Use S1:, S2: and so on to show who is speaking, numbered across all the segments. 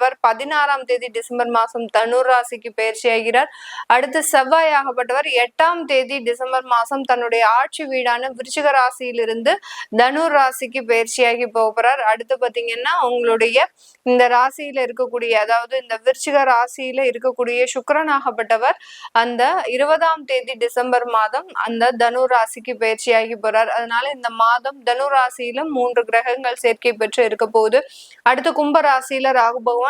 S1: ஆகப்பட்டவர் பதினாறாம் தேதி டிசம்பர் மாதம் தனுர் ராசிக்கு பயிற்சி ஆகிறார் அடுத்து செவ்வாய் ஆகப்பட்டவர் எட்டாம் தேதி டிசம்பர் மாதம் தன்னுடைய ஆட்சி வீடான விருச்சிக ராசியிலிருந்து தனுர் ராசிக்கு பயிற்சியாகி போகிறார் அடுத்து பார்த்தீங்கன்னா உங்களுடைய இந்த ராசியில இருக்கக்கூடிய அதாவது இந்த விருச்சிக ராசியில இருக்கக்கூடிய சுக்கரன் ஆகப்பட்டவர் அந்த இருபதாம் தேதி டிசம்பர் மாதம் அந்த தனு ராசிக்கு பயிற்சியாகி போறார் அதனால இந்த மாதம் தனு ராசியிலும் மூன்று கிரகங்கள் சேர்க்கை பெற்று இருக்க போகுது அடுத்து கும்ப ராசியில ராகு பகவான்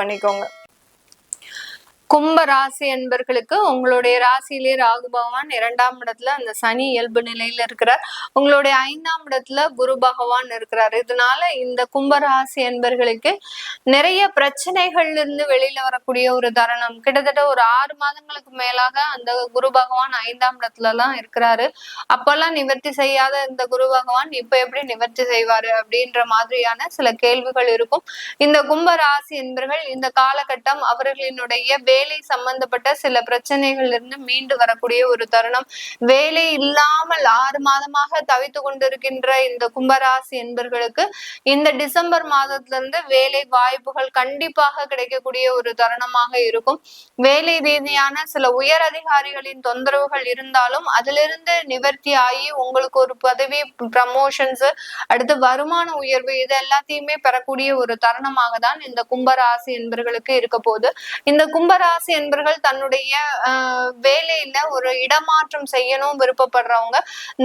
S1: பண்ணிக்கோங்க கும்ப ராசி என்பர்களுக்கு உங்களுடைய ராசியிலே ராகு பகவான் இரண்டாம் இடத்துல அந்த சனி இயல்பு நிலையில இருக்கிறார் உங்களுடைய ஐந்தாம் இடத்துல குரு பகவான் இருக்கிறார் இதனால இந்த கும்ப ராசி என்பர்களுக்கு நிறைய பிரச்சனைகள்ல இருந்து வெளியில வரக்கூடிய ஒரு தருணம் கிட்டத்தட்ட ஒரு ஆறு மாதங்களுக்கு மேலாக அந்த குரு பகவான் ஐந்தாம் இடத்துல எல்லாம் இருக்கிறாரு அப்பெல்லாம் நிவர்த்தி செய்யாத இந்த குரு பகவான் இப்ப எப்படி நிவர்த்தி செய்வாரு அப்படின்ற மாதிரியான சில கேள்விகள் இருக்கும் இந்த கும்ப ராசி என்பர்கள் இந்த காலகட்டம் அவர்களினுடைய வே வேலை சம்பந்தப்பட்ட சில பிரச்சனைகள் இருந்து மீண்டு வரக்கூடிய ஒரு தருணம் வேலை இல்லாமல் ஆறு மாதமாக தவித்து கொண்டிருக்கின்ற இந்த கும்பராசி என்பர்களுக்கு இந்த டிசம்பர் மாதத்துல இருந்து வேலை வாய்ப்புகள் கண்டிப்பாக கிடைக்கக்கூடிய ஒரு தருணமாக இருக்கும் வேலை ரீதியான சில உயர் அதிகாரிகளின் தொந்தரவுகள் இருந்தாலும் அதிலிருந்து நிவர்த்தி ஆகி உங்களுக்கு ஒரு பதவி ப்ரமோஷன்ஸ் அடுத்து வருமான உயர்வு இது எல்லாத்தையுமே பெறக்கூடிய ஒரு தருணமாக தான் இந்த கும்பராசி என்பர்களுக்கு இருக்க போது இந்த கும்பராசி ராசி என்பர்கள் தன்னுடைய வேலையில ஒரு இடமாற்றம் செய்யணும் விருப்பப்படுறவங்க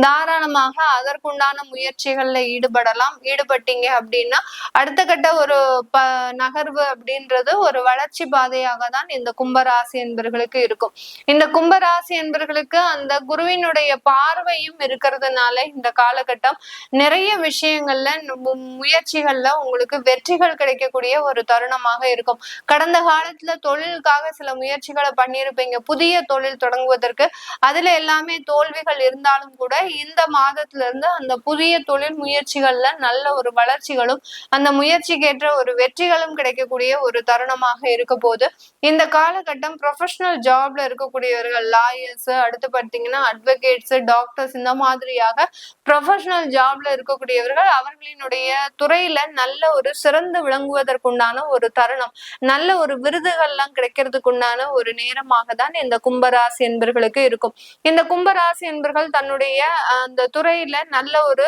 S1: தாராளமாக அதற்குண்டான முயற்சிகள்ல ஈடுபடலாம் ஈடுபட்டீங்க அப்படின்னா அடுத்த கட்ட ஒரு ப நகர்வு அப்படின்றது ஒரு வளர்ச்சி பாதையாக தான் இந்த கும்பராசி என்பர்களுக்கு இருக்கும் இந்த கும்பராசி என்பர்களுக்கு அந்த குருவினுடைய பார்வையும் இருக்கிறதுனால இந்த காலகட்டம் நிறைய விஷயங்கள்ல முயற்சிகள்ல உங்களுக்கு வெற்றிகள் கிடைக்கக்கூடிய ஒரு தருணமாக இருக்கும் கடந்த காலத்துல தொழிலுக்காக சில முயற்சிகளை பண்ணியிருப்பீங்க புதிய தொழில் தொடங்குவதற்கு அதுல எல்லாமே தோல்விகள் இருந்தாலும் கூட இந்த மாதத்துல இருந்து அந்த புதிய தொழில் முயற்சிகள்ல நல்ல ஒரு வளர்ச்சிகளும் அந்த முயற்சிக்கேற்ற ஒரு வெற்றிகளும் கிடைக்கக்கூடிய ஒரு தருணமாக இருக்க போது இந்த காலகட்டம் ப்ரொஃபஷனல் ஜாப்ல இருக்கக்கூடியவர்கள் லாயர்ஸ் அடுத்து பார்த்தீங்கன்னா அட்வொகேட்ஸ் டாக்டர்ஸ் இந்த மாதிரியாக ப்ரொஃபஷனல் ஜாப்ல இருக்கக்கூடியவர்கள் அவர்களினுடைய துறையில நல்ல ஒரு சிறந்து விளங்குவதற்குண்டான ஒரு தருணம் நல்ல ஒரு விருதுகள்லாம் கிடைக்கிறதுக்கு உண்டான ஒரு நேரமாக தான் இந்த கும்பராசி என்பர்களுக்கு இருக்கும் இந்த கும்பராசி என்பர்கள் தன்னுடைய அந்த துறையில நல்ல ஒரு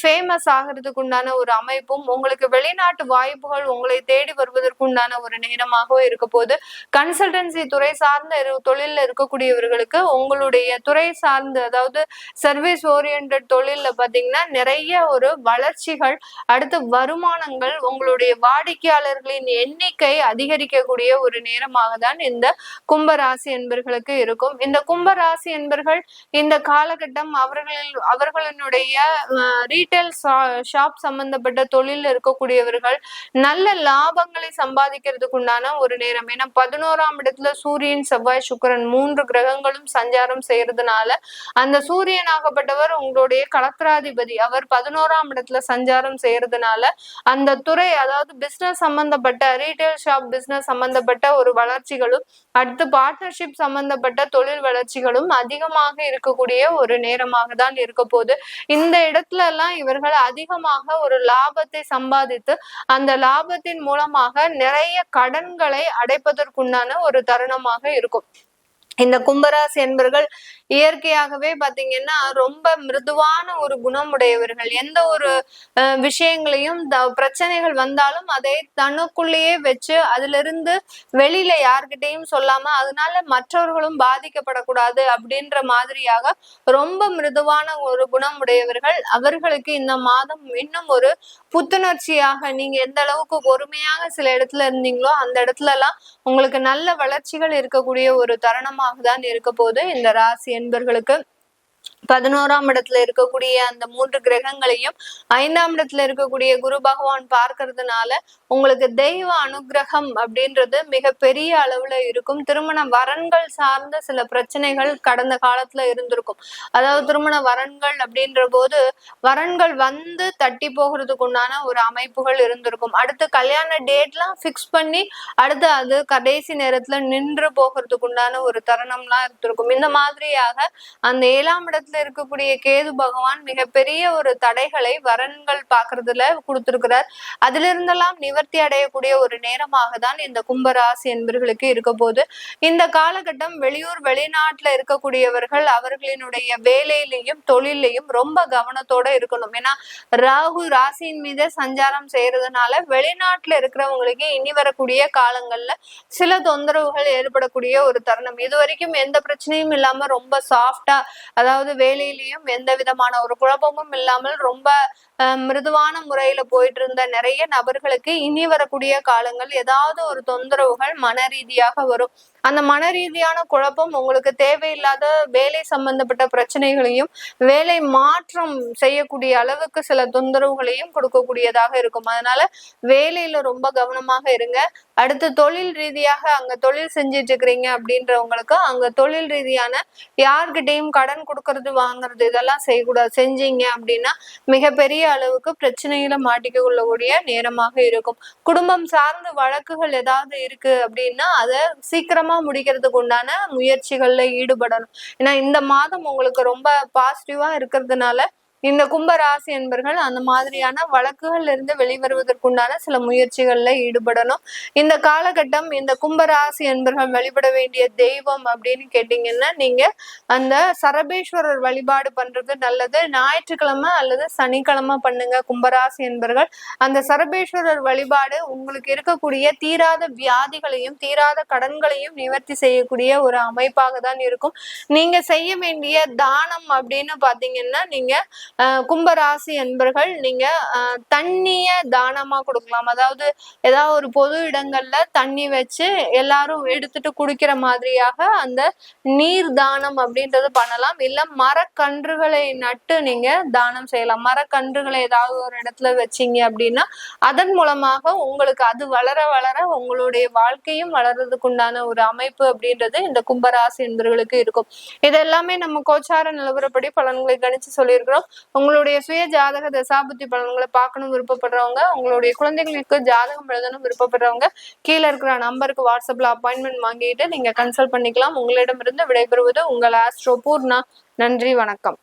S1: ஃபேமஸ் ஆகிறதுக்கு உண்டான ஒரு அமைப்பும் உங்களுக்கு வெளிநாட்டு வாய்ப்புகள் உங்களை தேடி வருவதற்கு உண்டான ஒரு நேரமாகவும் இருக்க போது கன்சல்டன்சி துறை சார்ந்த தொழில இருக்கக்கூடியவர்களுக்கு உங்களுடைய துறை சார்ந்த அதாவது சர்வீஸ் ஓரியன்ட் தொழில பாத்தீங்கன்னா நிறைய ஒரு வளர்ச்சிகள் அடுத்து வருமானங்கள் உங்களுடைய வாடிக்கையாளர்களின் எண்ணிக்கை அதிகரிக்கக்கூடிய ஒரு நேரமாக அதிகமாக தான் இந்த கும்பராசி என்பர்களுக்கு இருக்கும் இந்த கும்பராசி என்பர்கள் இந்த காலகட்டம் அவர்கள் அவர்களினுடைய ரீட்டைல் ஷாப் சம்பந்தப்பட்ட தொழில் இருக்கக்கூடியவர்கள் நல்ல லாபங்களை சம்பாதிக்கிறதுக்கு உண்டான ஒரு நேரம் ஏன்னா பதினோராம் இடத்துல சூரியன் செவ்வாய் சுக்கரன் மூன்று கிரகங்களும் சஞ்சாரம் செய்யறதுனால அந்த சூரியனாகப்பட்டவர் உங்களுடைய கலத்திராதிபதி அவர் பதினோராம் இடத்துல சஞ்சாரம் செய்யறதுனால அந்த துறை அதாவது பிசினஸ் சம்பந்தப்பட்ட ரீட்டைல் ஷாப் பிசினஸ் சம்பந்தப்பட்ட ஒரு வள வளர்ச்சிகளும் அடுத்து பார்ட்னர்ஷிப் சம்பந்தப்பட்ட தொழில் வளர்ச்சிகளும் அதிகமாக இருக்கக்கூடிய ஒரு நேரமாக தான் இருக்க போது இந்த இடத்துல எல்லாம் இவர்கள் அதிகமாக ஒரு லாபத்தை சம்பாதித்து அந்த லாபத்தின் மூலமாக நிறைய கடன்களை அடைப்பதற்குண்டான ஒரு தருணமாக இருக்கும் இந்த கும்பராசி என்பர்கள் இயற்கையாகவே பாத்தீங்கன்னா ரொம்ப மிருதுவான ஒரு குணமுடையவர்கள் எந்த ஒரு விஷயங்களையும் பிரச்சனைகள் வந்தாலும் அதை தனக்குள்ளேயே வச்சு அதுல இருந்து வெளியில யார்கிட்டையும் சொல்லாம அதனால மற்றவர்களும் பாதிக்கப்படக்கூடாது அப்படின்ற மாதிரியாக ரொம்ப மிருதுவான ஒரு குணமுடையவர்கள் அவர்களுக்கு இந்த மாதம் இன்னும் ஒரு புத்துணர்ச்சியாக நீங்க எந்த அளவுக்கு பொறுமையாக சில இடத்துல இருந்தீங்களோ அந்த இடத்துல எல்லாம் உங்களுக்கு நல்ல வளர்ச்சிகள் இருக்கக்கூடிய ஒரு தருணமாக தான் இருக்க போது இந்த ராசி நண்பர்களுக்கு பதினோராம் இடத்துல இருக்கக்கூடிய அந்த மூன்று கிரகங்களையும் ஐந்தாம் இடத்துல இருக்கக்கூடிய குரு பகவான் பார்க்கறதுனால உங்களுக்கு தெய்வ அனுகிரகம் அப்படின்றது மிக பெரிய அளவுல இருக்கும் திருமண வரன்கள் சார்ந்த சில பிரச்சனைகள் கடந்த காலத்துல இருந்திருக்கும் அதாவது திருமண வரன்கள் அப்படின்ற போது வரன்கள் வந்து தட்டி போகிறதுக்கு உண்டான ஒரு அமைப்புகள் இருந்திருக்கும் அடுத்து கல்யாண டேட்லாம் ஃபிக்ஸ் பண்ணி அடுத்து அது கடைசி நேரத்துல நின்று போகிறதுக்கு உண்டான ஒரு தருணம்லாம் இருந்திருக்கும் இந்த மாதிரியாக அந்த ஏழாம் இடத்துல ராசில இருக்கக்கூடிய கேது பகவான் மிகப்பெரிய ஒரு தடைகளை வரன்கள் பாக்குறதுல கொடுத்திருக்கிறார் அதுல இருந்தெல்லாம் நிவர்த்தி அடையக்கூடிய ஒரு நேரமாக தான் இந்த கும்பராசி என்பர்களுக்கு இருக்க போது இந்த காலகட்டம் வெளியூர் வெளிநாட்டுல இருக்கக்கூடியவர்கள் அவர்களினுடைய வேலையிலையும் தொழிலையும் ரொம்ப கவனத்தோட இருக்கணும் ஏன்னா ராகு ராசியின் மீது சஞ்சாரம் செய்யறதுனால வெளிநாட்டுல இருக்கிறவங்களுக்கு இனி வரக்கூடிய காலங்கள்ல சில தொந்தரவுகள் ஏற்படக்கூடிய ஒரு தருணம் இது வரைக்கும் எந்த பிரச்சனையும் இல்லாம ரொம்ப சாஃப்டா அதாவது வேலையிலயும் எந்த விதமான ஒரு குழப்பமும் இல்லாமல் ரொம்ப மிருதுவான முறையில போயிட்டு இருந்த நிறைய நபர்களுக்கு இனி வரக்கூடிய காலங்கள் ஏதாவது ஒரு தொந்தரவுகள் மன ரீதியாக வரும் அந்த மன ரீதியான குழப்பம் உங்களுக்கு தேவையில்லாத வேலை சம்பந்தப்பட்ட பிரச்சனைகளையும் வேலை மாற்றம் செய்யக்கூடிய அளவுக்கு சில தொந்தரவுகளையும் கொடுக்கக்கூடியதாக இருக்கும் அதனால வேலையில ரொம்ப கவனமாக இருங்க அடுத்து தொழில் ரீதியாக அங்க தொழில் செஞ்சிட்டு இருக்கிறீங்க அப்படின்றவங்களுக்கு அங்க தொழில் ரீதியான யார்கிட்டையும் கடன் கொடுக்கறது வாங்குறது இதெல்லாம் செய்யக்கூடாது செஞ்சீங்க அப்படின்னா மிகப்பெரிய அளவுக்கு பிரச்சனையில மாட்டிக்க கொள்ளக்கூடிய நேரமாக இருக்கும் குடும்பம் சார்ந்த வழக்குகள் ஏதாவது இருக்கு அப்படின்னா அதை சீக்கிரமா முடிக்கிறதுக்கு உண்டான முயற்சிகள்ல ஈடுபடணும் ஏன்னா இந்த மாதம் உங்களுக்கு ரொம்ப பாசிட்டிவா இருக்கிறதுனால இந்த கும்பராசி என்பர்கள் அந்த மாதிரியான வழக்குகள்ல இருந்து வெளிவருவதற்குண்டான சில முயற்சிகள்ல ஈடுபடணும் இந்த காலகட்டம் இந்த கும்பராசி என்பர்கள் வழிபட வேண்டிய தெய்வம் அப்படின்னு கேட்டீங்கன்னா நீங்க அந்த சரபேஸ்வரர் வழிபாடு பண்றது நல்லது ஞாயிற்றுக்கிழமை அல்லது சனிக்கிழமை பண்ணுங்க கும்பராசி என்பர்கள் அந்த சரபேஸ்வரர் வழிபாடு உங்களுக்கு இருக்கக்கூடிய தீராத வியாதிகளையும் தீராத கடன்களையும் நிவர்த்தி செய்யக்கூடிய ஒரு அமைப்பாக தான் இருக்கும் நீங்க செய்ய வேண்டிய தானம் அப்படின்னு பாத்தீங்கன்னா நீங்க கும்பராசி என்பர்கள் நீங்க தண்ணிய தானமா கொடுக்கலாம் அதாவது ஏதாவது ஒரு பொது இடங்கள்ல தண்ணி வச்சு எல்லாரும் எடுத்துட்டு குடிக்கிற மாதிரியாக அந்த நீர் தானம் அப்படின்றது பண்ணலாம் இல்ல மரக்கன்றுகளை நட்டு நீங்க தானம் செய்யலாம் மரக்கன்றுகளை ஏதாவது ஒரு இடத்துல வச்சீங்க அப்படின்னா அதன் மூலமாக உங்களுக்கு அது வளர வளர உங்களுடைய வாழ்க்கையும் வளர்றதுக்கு உண்டான ஒரு அமைப்பு அப்படின்றது இந்த கும்பராசி என்பர்களுக்கு இருக்கும் இதெல்லாமே நம்ம கோச்சார நிலவரப்படி பலன்களை கணிச்சு சொல்லியிருக்கிறோம் உங்களுடைய சுய ஜாதக தசாபுத்தி பலன்களை பார்க்கணும் விருப்பப்படுறவங்க உங்களுடைய குழந்தைகளுக்கு ஜாதகம் எழுதணும் விருப்பப்படுறவங்க கீழே இருக்கிற நம்பருக்கு வாட்ஸ்அப்ல அப்பாயின்மெண்ட் வாங்கிட்டு நீங்க கன்சல்ட் பண்ணிக்கலாம் உங்களிடமிருந்து விடைபெறுவது உங்கள் ஆஸ்ட்ரோ பூர்ணா நன்றி வணக்கம்